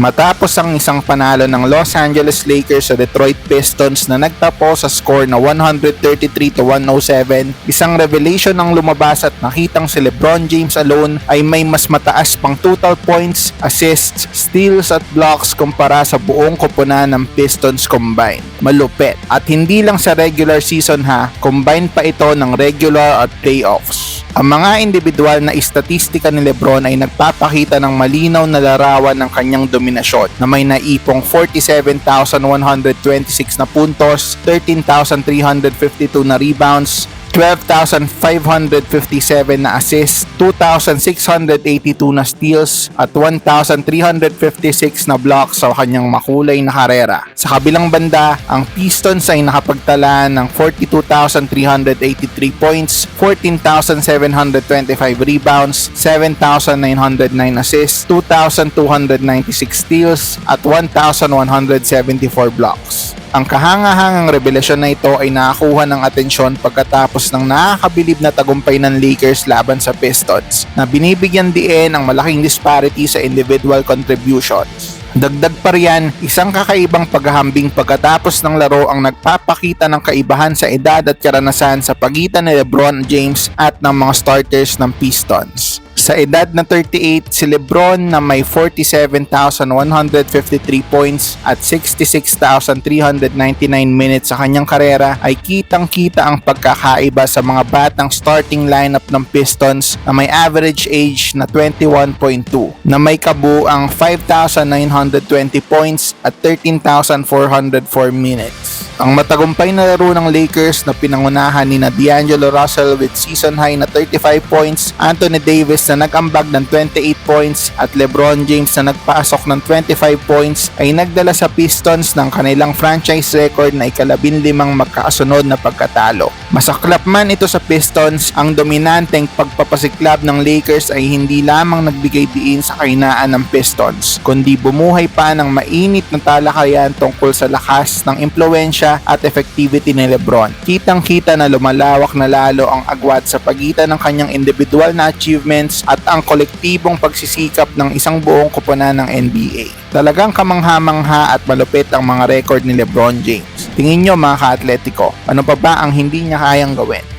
Matapos ang isang panalo ng Los Angeles Lakers sa Detroit Pistons na nagtapos sa score na 133 to 107, isang revelation ang lumabas at nakitang si LeBron James alone ay may mas mataas pang total points, assists, steals at blocks kumpara sa buong koponan ng Pistons combined. Malupet. At hindi lang sa regular season ha, combined pa ito ng regular at playoffs. Ang mga individual na istatistika ni Lebron ay nagpapakita ng malinaw na larawan ng kanyang dominasyon na may naipong 47,126 na puntos, 13,352 na rebounds, 12,557 na assists, 2,682 na steals at 1,356 na blocks sa kanyang makulay na karera. Sa kabilang banda, ang Pistons ay nakapagtala ng 42,383 points, 14,725 rebounds, 7,909 assists, 2,296 steals at 1,174 blocks. Ang kahangahangang revelasyon na ito ay nakakuha ng atensyon pagkatapos ng nakakabilib na tagumpay ng Lakers laban sa Pistons na binibigyan diin ang malaking disparity sa individual contributions. Dagdag pa riyan, isang kakaibang paghahambing pagkatapos ng laro ang nagpapakita ng kaibahan sa edad at karanasan sa pagitan ni LeBron James at ng mga starters ng Pistons. Sa edad na 38, si Lebron na may 47,153 points at 66,399 minutes sa kanyang karera ay kitang-kita ang pagkakaiba sa mga batang starting lineup ng Pistons na may average age na 21.2 na may kabuang 5,920 points at 13,404 minutes. Ang matagumpay na laro ng Lakers na pinangunahan ni na D'Angelo Russell with season high na 35 points, Anthony Davis na nag-ambag ng 28 points at LeBron James na nagpasok ng 25 points ay nagdala sa Pistons ng kanilang franchise record na ikalabin limang magkakasunod na pagkatalo. Masaklap man ito sa Pistons, ang dominanteng pagpapasiklab ng Lakers ay hindi lamang nagbigay diin sa kahinaan ng Pistons, kundi bumuhay pa ng mainit na talakayan tungkol sa lakas ng impluensya at effectivity ni Lebron. Kitang-kita na lumalawak na lalo ang agwat sa pagitan ng kanyang individual na achievements at ang kolektibong pagsisikap ng isang buong koponan ng NBA. Talagang kamangha-mangha at malupit ang mga record ni Lebron James. Tingin nyo mga ka-atletico, ano pa ba ang hindi niya kayang gawin?